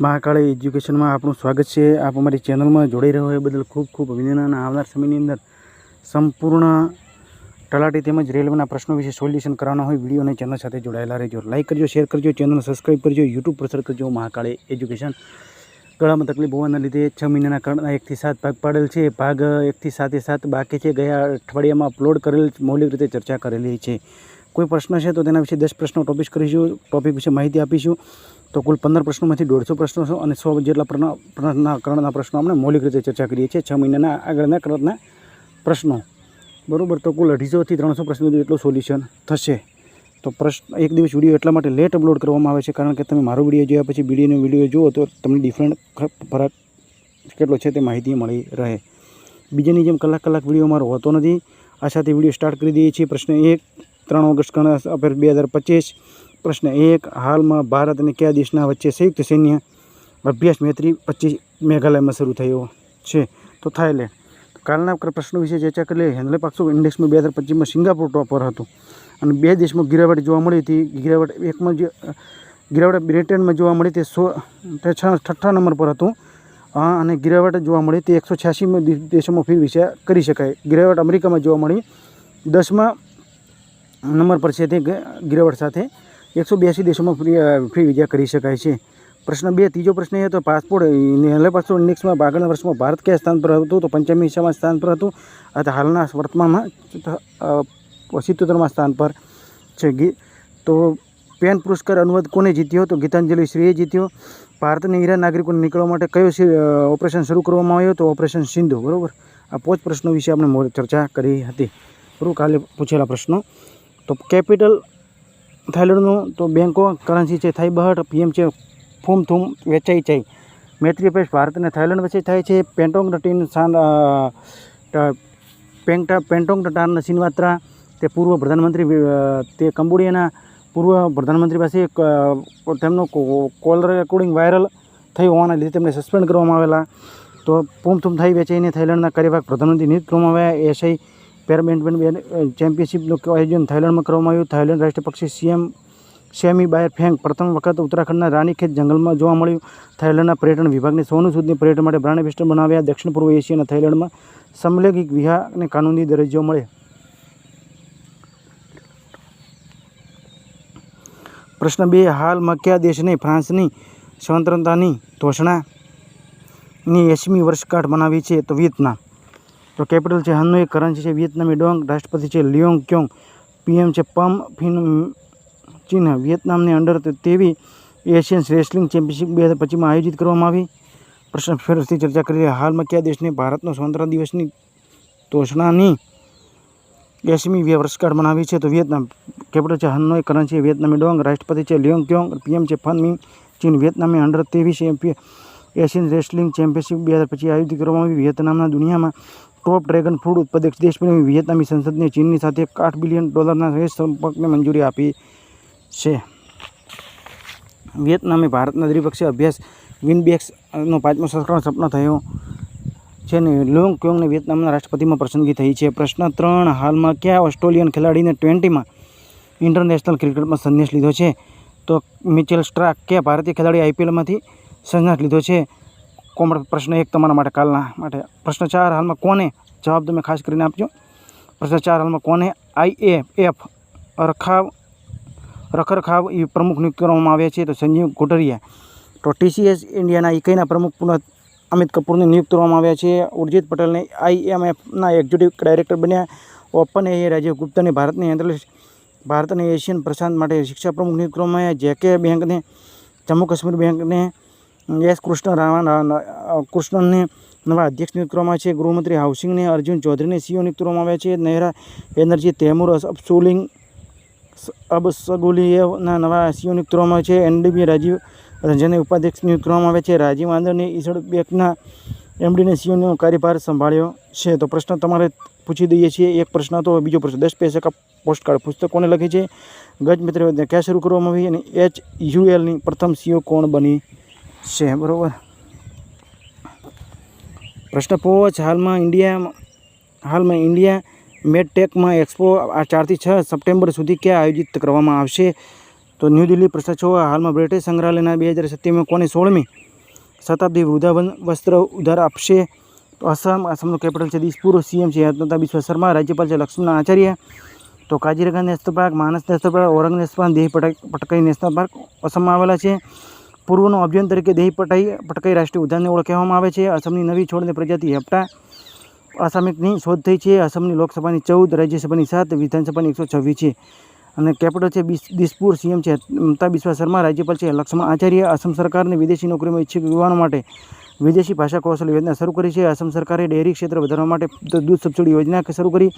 મહાકાળી એજ્યુકેશનમાં આપણું સ્વાગત છે. આપ અમારી ચેનલમાં જોડાઈ રહ્યો એ બદલ ખૂબ ખૂબ અભિનંદન આવનાર સમયની અંદર સંપૂર્ણ તલાટી તેમજ રેલવેના પ્રશ્નો વિશે સોલ્યુશન કરવાના હોય વીડિયો અને ચેનલ સાથે જોડાયેલા રહેજો. લાઇક કરજો શેર કરજો ચેનલ સબસ્ક્રાઈબ કરજો યુટ્યુબ પર સર કરજો મહાકાળી એજ્યુકેશન. ગળામાં તકલીફ હોવાના લીધે છ મહિનાના કરણના એકથી સાત ભાગ પાડેલ છે. ભાગ એકથી સાતે સાત બાકી છે. ગયા અઠવાડિયામાં અપલોડ કરેલ મૌલિક રીતે ચર્ચા કરેલી છે. કોઈ પ્રશ્ન છે તો તેના વિશે દસ પ્રશ્નો ટોપિક કરીશું, ટોપિક વિશે માહિતી આપીશું. તો કુલ પંદર પ્રશ્નોમાંથી દોઢસો પ્રશ્નો છે અને સો જેટલા કરણના પ્રશ્નો આપણે મૌલિક રીતે ચર્ચા કરીએ છીએ. છ મહિનાના આગળના કરણના પ્રશ્નો. બરાબર, તો કુલ અઢીસોથી ત્રણસો પ્રશ્નો એટલું સોલ્યુશન થશે. તો પ્રશ્ન એક દિવસ વીડિયો એટલા માટે લેટ અપલોડ કરવામાં આવે છે કારણ કે તમે મારો વીડિયો જોયા પછી બીડીનો વીડિયો જુઓ તો તમને ડિફરન્ટ ફરક કેટલો છે તે માહિતી મળી રહે. બીજાની જેમ કલાક કલાક વીડિયો મારો હોતો નથી. આ સાથે વીડિયો સ્ટાર્ટ કરી દઈએ છીએ. પ્રશ્ન એક ત્રણ ઓગસ્ટ ગણેશ અફેર બે હજાર પચીસ. પ્રશ્ન એક, હાલમાં ભારત અને કયા દેશના વચ્ચે સંયુક્ત સૈન્ય અભ્યાસ મૈત્રી પચીસ મેઘાલયમાં શરૂ થયો છે? તો થાઈલેન્ડ કાલના પ્રશ્નો વિશે ચર્ચા કરી લઈએ. હેન્ડલે પાક્સો ઇન્ડેક્સમાં બે હજાર પચીસમાં સિંગાપુર ટોપ પર હતું. અને બે દેશમાં ગિરાવટ જોવા મળી હતી. ગિરાવટ એકમાં જે, ગિરાવટ બ્રિટનમાં જોવા મળી તે સો, તે છઠ્ઠા નંબર પર હતું. અને ગિરાવટ જોવા મળી તે એકસો છ્યાસીમાં દેશોમાં ફી વિશે કરી શકાય. ગિરાવટ અમેરિકામાં જોવા મળી. દસમા નંબર પર છે તે ગિરાવટ સાથે એકસો બ્યાસી દેશોમાં ફ્રી ફ્રી વિઝા કરી શકાય છે. પ્રશ્ન બે, ત્રીજો પ્રશ્ન એ હતો, પાસપોર્ટ નેહલે પાસપોર્ટ ઇન્ડેક્સમાં આગળના વર્ષમાં ભારત કયા સ્થાન પર હતું? તો પંચમી હિસ્સામાં સ્થાન પર હતું, અથવા હાલના વર્તમાનમાં સિત્તોતેરમાં સ્થાન પર છે. ગી, તો પેન પુરસ્કાર અનુવાદ કોને જીત્યો તો ગીતાંજલિ શ્રીએ જીત્યો. ભારતને ઈરાન નાગરિકોને નીકળવા માટે કયો ઓપરેશન શરૂ કરવામાં આવ્યો? તો ઓપરેશન સિંધુ, બરાબર? આ પાંચ પ્રશ્નો વિશે આપણે ચર્ચા કરી હતી. બરાબર કાલે પૂછેલા પ્રશ્નો. તો કેપિટલ થાઈલેન્ડનું તો બેંકો કરન્સી છે થાઈ બહટ પીએમ છે ફૂમ થૂમ વેચાઈ જાય. મૈત્રી પેશ ભારત અને થાઈલેન્ડ વચ્ચે થાય છે. પેન્ટોંગ ટીન અ, પેન્ટા પેન્ટોંગ ટાન સિનવાત્રા તે પૂર્વ પ્રધાનમંત્રી તે કંબોડિયાના પૂર્વ પ્રધાનમંત્રી પાસે તેમનો કો- કોલ રેકોર્ડિંગ વાયરલ થઈ હોવાના લીધે તેમને સસ્પેન્ડ કરવામાં આવેલા. તો પૂમ થૂમ થઈ વેચાઈને થાઈલેન્ડના કાર્યવાહક પ્રધાનમંત્રી નિયુક્ત કરવામાં આવ્યા. એશઆઈ પેર બેડમિન્ટન આયોજન થાઇલેન્ડમાં કરવામાં આવ્યું. થાઇલેન્ડ રાષ્ટ્રીય પક્ષી સીએમ, સેમી બાયર ફેંગ. પ્રથમ વખત ઉત્તરાખંડના રાનીખેત જંગલમાં જોવા મળ્યું. થાઇલેન્ડના પર્યટન વિભાગને સોનું સુદની પર્યટન માટે બ્રાન્ડ બનાવ્યા. દક્ષિણ પૂર્વ એશિયાના સમલૈગિક સમલૈંગિક વિવાહને કાનૂની દરજ્જો મળે પ્રશ્ન બે, હાલમાં કયા દેશને ફ્રાન્સની સ્વતંત્રતાની ઘોષણાની એસમી વર્ષગાંઠ મનાવી છે? તો વિયેતનામ. તો કેપિટલ છે હનોઈ કરન્સી છે વિયેતનામી ડોંગ, રાષ્ટ્રપતિ છે લિયોંગ ક્યોંગ, પીએમ છે પમ ફિન ચીન. વિયેતનામની અંડર તેવી એશિયન રેસલિંગ ચેમ્પિયનશિપ બે હજાર પચીસમાં આયોજિત કરવામાં આવી. પ્રશ્ન ફેરથી ચર્ચા કરી. હાલમાં કયા દેશને ભારતનો સ્વતંત્ર દિવસની તોષણાની એસમી વર્ષગાંઠ મનાવી છે? તો વિયેતનામ. કેપિટલ છે હનોઈ કરન્સી વિયેતનામી ડોંગ, રાષ્ટ્રપતિ છે લિયોંગ ક્યોંગ, પીએમ છે ફન મિંગ ચીન. વિયેતનામની અંડર ત્રેવીસ એશિયન રેસલિંગ ચેમ્પિયનશિપ બે હજાર પચીસ આયોજિત કરવામાં આવી. વિયેતનામના દુનિયામાં ટોપ ડ્રેગન ફ્રૂટ ઉત્પાદક દેશ બની વિયેતનામી સંસદને ચીનની સાથે આઠ બિલિયન ડોલરના સહયોગ સંપર્કને મંજૂરી આપી છે. વિયેતનામે ભારતના દ્વિપક્ષીય અભ્યાસ વિનબેક્સનો પાંચમો સંસ્કરણ સપનો થયો છે ને લોંગ ક્યોંગને વિયેતનામના રાષ્ટ્રપતિમાં પસંદગી થઈ છે. પ્રશ્ન ત્રણ, હાલમાં કયા ઓસ્ટ્રેલિયન ખેલાડીને ટ્વેન્ટીમાં ઇન્ટરનેશનલ ક્રિકેટમાં સંદેશ લીધો છે? તો મિચેલ સ્ટ્રાક, કયા ભારતીય ખેલાડી આઈપીએલમાંથી સંન્યાસ લીધો છે? કોમળ પ્રશ્ન એક તમારા માટે કાલના માટે. પ્રશ્ન ચાર હાલમાં કોને જવાબ તમે ખાસ કરીને આપજો. પ્રશ્ન ચાર હાલમાં કોને આઈ એફ રખાવ રખરખાવ એ પ્રમુખ નિયુક્ત કરવામાં આવ્યા છે તો સંજીવ કોટરિયા તો ટીસીએસ ઇન્ડિયાના ઇકાઈના પ્રમુખ પુનઃ અમિત કપૂરને નિયુક્ત કરવામાં આવ્યા છે. ઉર્જિત પટેલને આઈએમએફના એક્ઝિક્યુટિવ ડાયરેક્ટર બન્યા. ઓપન એ રાજીવ ગુપ્તાને ભારતની આંતરરાષ્ટ્રીય ભારત અને એશિયન પ્રશાંત માટે શિક્ષા પ્રમુખ નિયુક્ત કરવામાં આવ્યા. જેકે બેંકને, જમ્મુ કાશ્મીર બેંકને એસ કૃષ્ણ રામા કૃષ્ણનને નવા અધ્યક્ષ નિયુક્ત કરવામાં છે. ગૃહમંત્રી હાઉસિંગને અર્જુન ચૌધરીને સીઓ નિયુક્ત કરવામાં આવ્યા છે. નહેરા એનર્જી તૈમુર, અબસુલિંગ અબસગુલિયેવના નવા સીઓ નિયુક્ત કરવામાં આવ્યા છે. એનડીબી રાજીવ રંજને ઉપાધ્યક્ષ નિયુક્ત કરવામાં આવ્યા છે. રાજીવ આંદરને ઈસડ બેકના એમડીને સીઓનો કાર્યભાર સંભાળ્યો છે. તો પ્રશ્ન તમારે પૂછી દઈએ છીએ. એક પ્રશ્ન તો બીજો પ્રશ્ન. દસ પૈસા કા પોસ્ટ કાર્ડ પુસ્તક કોને લખી છે. ગજ મિત્ર ક્યાં શરૂ કરવામાં આવી અને એચ યુએલની પ્રથમ સીઓ કોણ બની? છે બરાબર? પ્રશ્ન પાંચ હાલમાં ઇન્ડિયા હાલમાં ઇન્ડિયા મેડટેકમાં એક્સપો આ ચારથી છ સપ્ટેમ્બર સુધી ક્યાં આયોજિત કરવામાં આવશે? તો ન્યૂ દિલ્હી પ્રશ્ન છ, હાલમાં બ્રિટિશ સંગ્રહાલયના બે હજાર સત્યાવીસમાં કોની સોળમી શતાબ્દી વૃદ્ધાવન વસ્ત્ર ઉધાર આપશે? તો આસામ, આસામનું કેપિટલ છે દિસપુર, સીએમ છે યજ્ઞતા બિશ્વ શર્મા, રાજ્યપાલ છે લક્ષ્મણ આચાર્ય. તો Kaziranga national park Manas national park Orang national park, દેહ પટક પટકાઈ નેશનલ પાર્ક અસમમાં આવેલા છે. પૂર્વનું અભિયાન તરીકે દેહી પટાઈ, પટકાઈ રાષ્ટ્રીય ઉદ્યાનને ઓળખવામાં આવે છે. અસમની નવી છોડની પ્રજાતિ હેપ્ટા અસામિકની શોધ થઈ છે. અસમની લોકસભાની ચૌદ, રાજ્યસભાની સાત, વિધાનસભાની એકસો છવ્વીસ છે. અને કેપિટલ છે દિસપુર, સીએમ છે મમતા બિસ્વા શર્મા, રાજ્યપાલ છે લક્ષ્મણ આચાર્ય. અસમ સરકારને વિદેશી નોકરીમાં ઈચ્છુક યુવાનો માટે વિદેશી ભાષા કૌશલ્ય યોજના શરૂ કરી છે. અસમ સરકારે ડેરી ક્ષેત્ર વધારવા માટે દૂધ સબસિડી યોજના શરૂ કરી.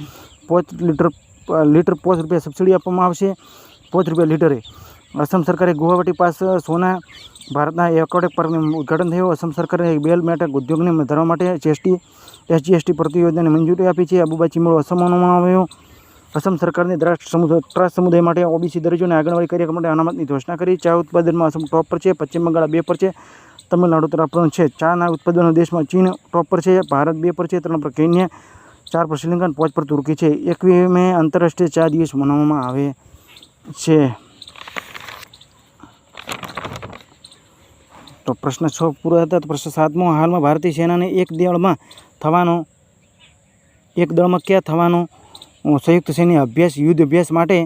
પાંચ, લીટર લીટર પાંચ રૂપિયા સબસિડી આપવામાં આવશે. પાંચ રૂપિયા લીટરે અસમ સરકારે ગુવાહાટી પાસ સોના ભારતના એકોટેક પરનું ઉદ્ઘાટન થયું. અસમ સરકારે બેલ મેટક ઉદ્યોગને વધારવા માટે જીએસટી એસજીએસટી પ્રતિયોજનાને યોજનાને મંજૂરી આપી છે. અબુબા ચીમળો અસમમાં આવ્યો. અસમ સરકારની દ્રાષ્ટ્ર સમુદાય ત્રાસ સમુદાય માટે ઓબીસી દરજ્જોને આગળવાળી કાર્યક્રમ માટે અનામતની ઘોષણા કરી. ચા ઉત્પાદનમાં અસમ ટોપ પર છે, પશ્ચિમ બંગાળ બે પર છે, તમિલનાડુ ત્રણ છે. ચાના ઉત્પાદનો દેશમાં ચીન ટોપ પર છે, ભારત બે પર છે, ત્રણ પર કેન્યા, ચાર પર શ્રીલંકા પાંચ પર તુર્કી છે. એકવી મે આંતરરાષ્ટ્રીય ચા દિવસ મનાવવામાં આવે છે. તો પ્રશ્ન છ પૂરા હતા તો પ્રશ્ન સાતમો, હાલમાં ભારતીય સેનાને એક દળમાં થવાનો, એક દળમાં ક્યાં થવાનો સંયુક્ત સૈન્ય અભ્યાસ, યુદ્ધ અભ્યાસ માટે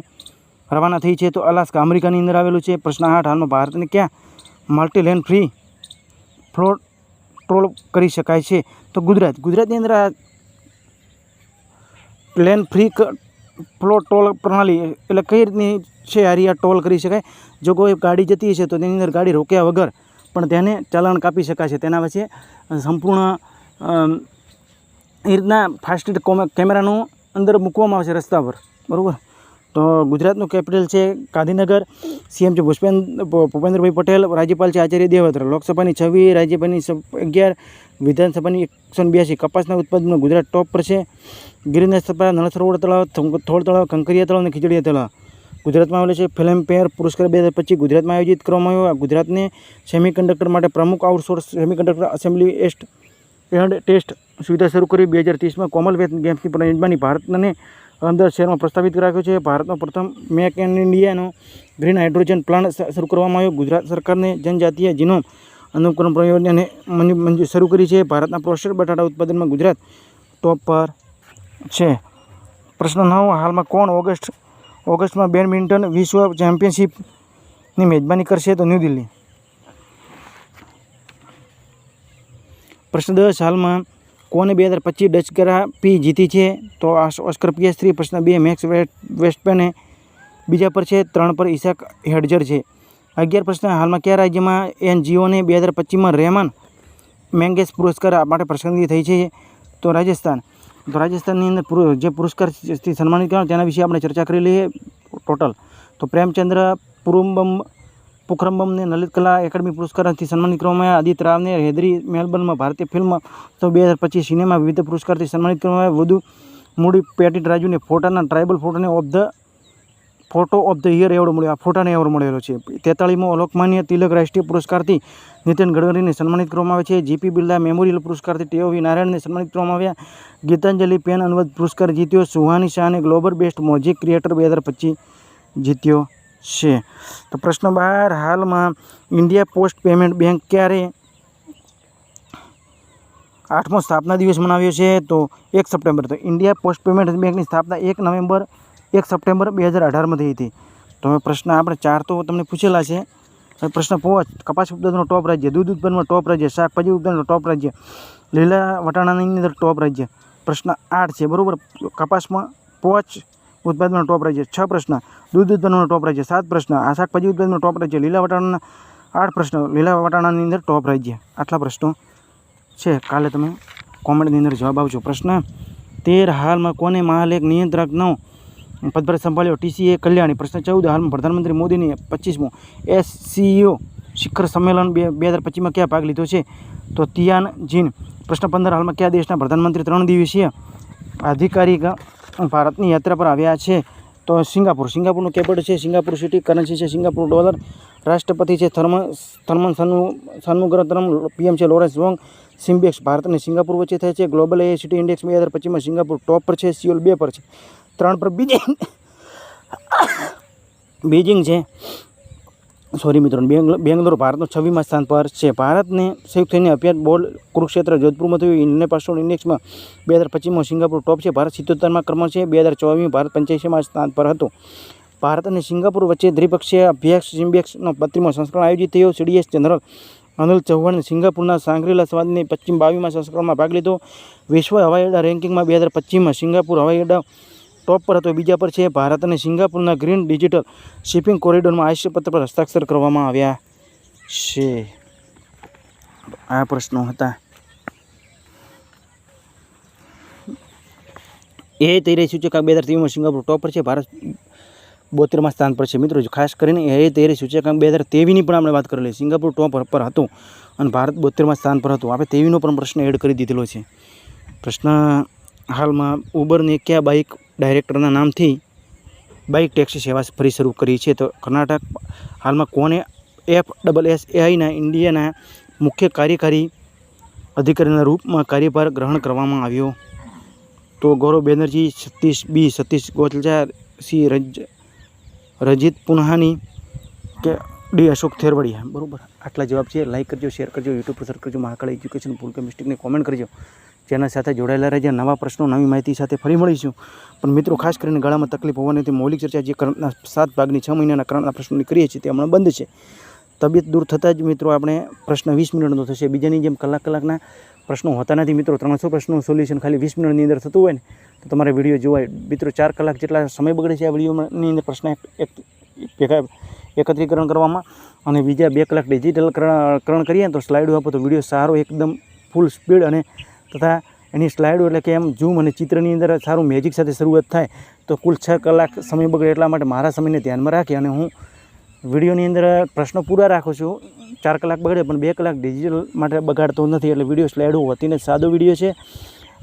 રવાના થઈ છે તો અલાસ્કા અમેરિકાની અંદર આવેલું છે. પ્રશ્ન આઠ, હાલમાં ભારતને ક્યાં મલ્ટીલેન્ડ ફ્રી ફ્લોટ ટ્રોલ કરી શકાય છે? તો ગુજરાત, ગુજરાતની અંદર આ લેન ફ્રી ફ્લો ટોલ પ્રણાલી એટલે કઈ રીતની છે? આ ટોલ કરી શકાય? જો કોઈ ગાડી જતી હશે તો તેની અંદર ગાડી રોક્યા વગર પણ તેને ચલણ કાપી શકાશે. તેના વચ્ચે સંપૂર્ણ એ રીતના ફાસ્ટ કેમેરાનું અંદર મૂકવામાં આવશે રસ્તા પર. બરાબર? તો ગુજરાતનું કેપિટલ છે ગાંધીનગર. સીએમ છે પુષ્પેન્દ્ર ભૂપેન્દ્રભાઈ પટેલ, રાજ્યપાલ છે આચાર્ય દેવત્ર લોકસભાની છવ્વીસ રાજ્યસભાની અગિયાર, વિધાનસભાની એકસો બ્યાસી. કપાસના ઉત્પાદનમાં ગુજરાત ટોપ પર છે. ગિરિનર સભા નળ સરોવર તળાવ થોળ તળાવ, કંકરિયા તળાવ અને ખીચડીયા તળાવ. ગુજરાતમાં આવેલો છે ફિલ્મફેર પુરસ્કાર બે હજાર પચીસ. ગુજરાતમાં આયોજિત કરવામાં આવ્યો ગુજરાતને સેમિકન્ડક્ટર માટે પ્રમુખ આઉટસોર્સ સેમિકન્ડક્ટર એસેમ્બલી એસ્ટ એન્ડ ટેસ્ટ સુવિધા શરૂ કરી બે હજાર ત્રીસમાં કોમનવેલ્થ ગેમ્સની યજમાની ભારતને અંદર શહેરમાં પ્રસ્તાવિત રાખ્યો છે. ભારતનો પ્રથમ મેક ઇન ઇન્ડિયાનો ગ્રીન હાઇડ્રોજન પ્લાન્ટ શરૂ કરવામાં આવ્યો. ગુજરાત સરકારને જનજાતીય જીનોમ અનુકરણ પ્રયોજનને મંજૂ મંજૂર શરૂ કરી છે. ભારતના પ્રોસેસર બટાટા ઉત્પાદનમાં ગુજરાત ટોપ પર છે. પ્રશ્ન નવ હાલમાં કોણ ઓગસ્ટ ઓગસ્ટમાં બેડમિન્ટન વિશ્વ ચેમ્પિયનશિપની મેજબાની કરશે તો ન્યૂ દિલ્હી. પ્રશ્ન દસ, હાલમાં કોને બે હજાર પચીસ ડચ ગ્રાપી જીતી છે? તો ઓસ્કર પીએસ થ્રી, પ્રશ્ન બે, મેક્સ વેસ્ટ વેસ્ટપેને બીજા પર છે, ત્રણ પર ઈશાક હેડજર છે. અગિયાર પ્રશ્ન, હાલમાં કયા રાજ્યમાં એનજીઓને બે હજાર પચીસમાં રહેમાન મેંગેસ પુરસ્કાર માટે પસંદગી થઈ છે? તો રાજસ્થાન. તો રાજસ્થાનની અંદર જે પુરસ્કારથી સન્માનિત કર્યો તેના વિશે આપણે ચર્ચા કરી લઈએ ટોટલ. તો પ્રેમચંદ્ર પુરુમ્બમ પુખરંબમને લલિત કલા એકેડમી પુરસ્કારથી સન્માનિત કરવામાં આવ્યા. આદિત્ય રાવને હૈદરી મેલબર્નમાં ભારતીય ફિલ્મ તો બે હજાર પચીસ સિનેમા વિવિધ પુરસ્કારથી સન્માનિત કરવામાં આવ્યા. વધુ મૂડી પેટિટ રાજુને ફોટાના, tribal ફોટોને of the photo of the year award મળ્યો. આ ફોટાને એવોર્ડ મળેલો છે. તેતાળીમો લોકમાન્ય તિલક રાષ્ટ્રીય પુરસ્કારથી નીતિન ગડકરીને સન્માનિત કરવામાં આવે છે. જીપી બિરલા મેમોરિયલ પુરસ્કારથી ટીઓવી નારાયણને સન્માનિત કરવામાં આવ્યા. ગીતાંજલિ પેન અનુવાદ પુરસ્કાર જીત્યો. સુહાની શાહને ગ્લોબલ બેસ્ટ મોઝિક ક્રિએટર બે હજાર જીત્યો છે. તો પ્રશ્ન બહાર. હાલમાં ઇન્ડિયા પોસ્ટ પેમેન્ટ બેંક ક્યારે આઠમો સ્થાપના દિવસ મનાવ્યો છે? તો એક સપ્ટેમ્બર. તો ઇન્ડિયા પોસ્ટ પેમેન્ટ બેંકની સ્થાપના એક નવેમ્બર એક સપ્ટેમ્બર બે હજાર અઢારમાં થઈ હતી. તો હવે પ્રશ્ન આપણે ચાર તો તમને પૂછેલા છે. પ્રશ્ન પાંચ કપાસ ઉત્પાદનનો ટોપ રાજ્ય. દૂધ ઉત્પાદનમાં ટોપ રાજ્ય. શાકભાજી ઉત્પાદનનો ટોપ રાજ્ય. લીલા વટાણાની અંદર ટોપ રાજ્ય. પ્રશ્ન આઠ છે. બરાબર? કપાસમાં પાંચ ઉત્પાદનનો ટોપ રાજ્ય. છ પ્રશ્ન. દૂધ ઉત્પાદનનો ટોપ રાજ્ય. સાત પ્રશ્ન. આ શાકભાજી ઉત્પાદનનો ટોપ રાજ્ય. લીલા વટાણાના આઠ પ્રશ્નો. લીલા વટાણાની અંદર ટોપ રાજ્ય. આટલા પ્રશ્નો છે. કાલે તમે કોમેન્ટની અંદર જવાબ આપજો. પ્રશ્ન તેર. હાલમાં કોને મહાલેખ નિયંત્રકનો પદભાર સંભાળ્યો. ટીસીએ કલ્યાણી, પ્રશ્ન ચૌદ, હાલમાં પ્રધાનમંત્રી મોદીની પચીસમું એસસીઓ શિખર સંમેલન બે બે હજાર પચીસમાં ક્યાં ભાગ લીધો છે? તો તિયાન જીન, પ્રશ્ન પંદર, હાલમાં કયા દેશના પ્રધાનમંત્રી ત્રણ દિવસીય આધિકારિક ભારતની યાત્રા પર આવ્યા છે? તો સિંગાપુર, સિંગાપુરનું કેપિટલ છે, સિંગાપુર સિટી કરન્સી છે, સિંગાપુર ડોલર રાષ્ટ્રપતિ છે થર્મ થર્મન સનુ સન્મુગ્રતરમ પીએમ છે લોરેન્સ વોંગ. સિમ્બેક્સ ભારત અને સિંગાપુર વચ્ચે થાય છે. ગ્લોબલ એ સિટી ઇન્ડેક્સ બે હજાર પચીસમાં સિંગાપુર ટોપ પર છે, સિયોલ બે પર છે. ત્રણ પર બીજિંગ બીજિંગ છે. સોરી મિત્રો, બેંગ્લો, બેંગ્લોર ભારતનું છવ્વીમાં સ્થાન પર છે. ભારતને સંયુક્ત થઈને અભ્યાસ બોર્ડ કુરુક્ષેત્ર જોધપુરમાં થયું ઇન્ટરનેશનલ ઇન્ડેક્સમાં બે હજાર પચીસમાં સિંગાપુર ટોપ છે. ભારત સિત્તોતેરમાં ક્રમ છે. બે હજાર ચોવીસમાં ભારત પંચ્યાસીમાં સ્થાન પર હતું. ભારત અને સિંગાપુર વચ્ચે દ્વિપક્ષીય અભ્યાસ સિમ્બેક્સનો પત્રીમો સંસ્કરણ આયોજિત થયો. સીડીએસ જનરલ અનિલ ચૌહાણે સિંગાપુરના સાંગ્રીલા સંવાદની પશ્ચિમ બાવીમાં સંસ્કરણમાં ભાગ લીધો. વિશ્વ હવાઈ અડ્ડા રેન્કિંગમાં બે હજાર પચીસમાં સિંગાપુર હવાઈ અડ્ડા ટોપ પર હતો. બીજા પર છે ભારત અને સિંગાપુરના ગ્રીન ડિજિટલ શિપિંગ કોરિડોરમાં આશ્યપત્ર પર હસ્તાક્ષર કરવામાં આવ્યા છે. આ પ્રશ્નો હતા. એ તેરે સૂચક બે હજાર ત્રેવીસમાં સિંગાપુર ટોપ પર છે. ભારત બોતેરમાં સ્થાન પર છે. મિત્રો ખાસ કરીને એ તેરે સૂચકાંક બે હજાર તેવીની પણ આપણે વાત કરેલી સિંગાપુર ટોપ પર હતું અને ભારત બોતેરમાં સ્થાન પર હતું. આપણે તેવીનો પણ પ્રશ્ન એડ કરી દીધેલો છે. પ્રશ્ન હાલમાં ઉબરને કયા બાઇક ડાયરેક્ટરના નામથી બાઇક ટેક્સી સેવા ફરી શરૂ કરી છે. તો કર્ણાટક હાલમાં કોને એફ ડબલ એસ એઆઈના ઇન્ડિયાના મુખ્ય કાર્યકારી અધિકારીના રૂપમાં કાર્યભાર ગ્રહણ કરવામાં આવ્યો? તો ગૌરવ બેનર્જી, સતીશ બી, સતીશ ગોચલજા સી રજ, રજીત પુનહાની કે ડી અશોક થેરવડિયા? બરાબર. આટલા જવાબ છે. લાઇક કરજો શેર કરજો યુટ્યુબ પર સર્ચ કરજો, મહાકાળ એજ્યુકેશન ભૂલ કે મિસ્ટેકને કોમેન્ટ કરજો. ચેનલ સાથે જોડાયેલા રહેજે. નવા પ્રશ્નો, નવી માહિતી સાથે ફરી મળીશું. પણ મિત્રો, ખાસ કરીને ગળામાં તકલીફ હોવાની તે મૌલિક ચર્ચા જે કરંટના સાત ભાગની છ મહિનાના કરંટના પ્રશ્નોની કરીએ છીએ તે હમણાં બંધ છે. તબિયત દૂર થતાં જ મિત્રો આપણે પ્રશ્ન વીસ મિનિટનો થશે. બીજાની જેમ કલાક કલાકના પ્રશ્નો હોતા નથી મિત્રો. ત્રણસો પ્રશ્નોનું સોલ્યુશન ખાલી વીસ મિનિટની અંદર થતું હોય ને, તો તમારે વીડિયો જોવાય. મિત્રો, ચાર કલાક જેટલા સમય બગડે છે આ વિડીયોની અંદર પ્રશ્ન એક ભેગા એકત્રીકરણ કરવામાં. અને બીજા બે કલાક ડિજિટલ કરણ કરીએ તો સ્લાઇડો આપો તો વીડિયો સારો એકદમ ફૂલ સ્પીડ અને તથા એની સ્લાઇડો એટલે કે એમ ઝૂમ અને ચિત્રની અંદર સારું મેજિક સાથે શરૂઆત થાય, તો કુલ છ કલાક સમય બગડે એટલા માટે મારા સમયને ધ્યાનમાં રાખી અને હું વિડીયોની અંદર પ્રશ્નો પૂરા રાખું છું. ચાર કલાક બગડે પણ બે કલાક ડિજિટલ માટે બગાડતો નથી, એટલે વીડિયો સ્લાઇડો હોતીને સાદો વીડિયો છે.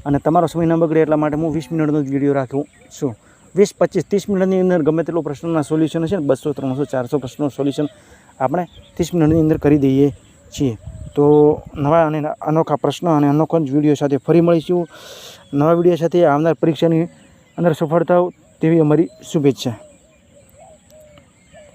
અને તમારો સમય ન બગડે એટલા માટે હું વીસ મિનિટનો જ વીડિયો રાખું છું. વીસ, પચીસ, ત્રીસ મિનિટની અંદર ગમે તેટલો પ્રશ્નના સોલ્યુશન છે ને, બસો, ત્રણસો, ચારસો પ્રશ્નોનું સોલ્યુશન આપણે ત્રીસ મિનિટની અંદર કરી દઈએ છીએ. તો નવા અને અનોખા પ્રશ્નો અને અનોખો જ વીડિયો સાથે ફરી મળીશું. નવા વીડિયો સાથે આવનાર પરીક્ષાની અંદર સફળતાઓ તેવી અમારી શુભેચ્છા.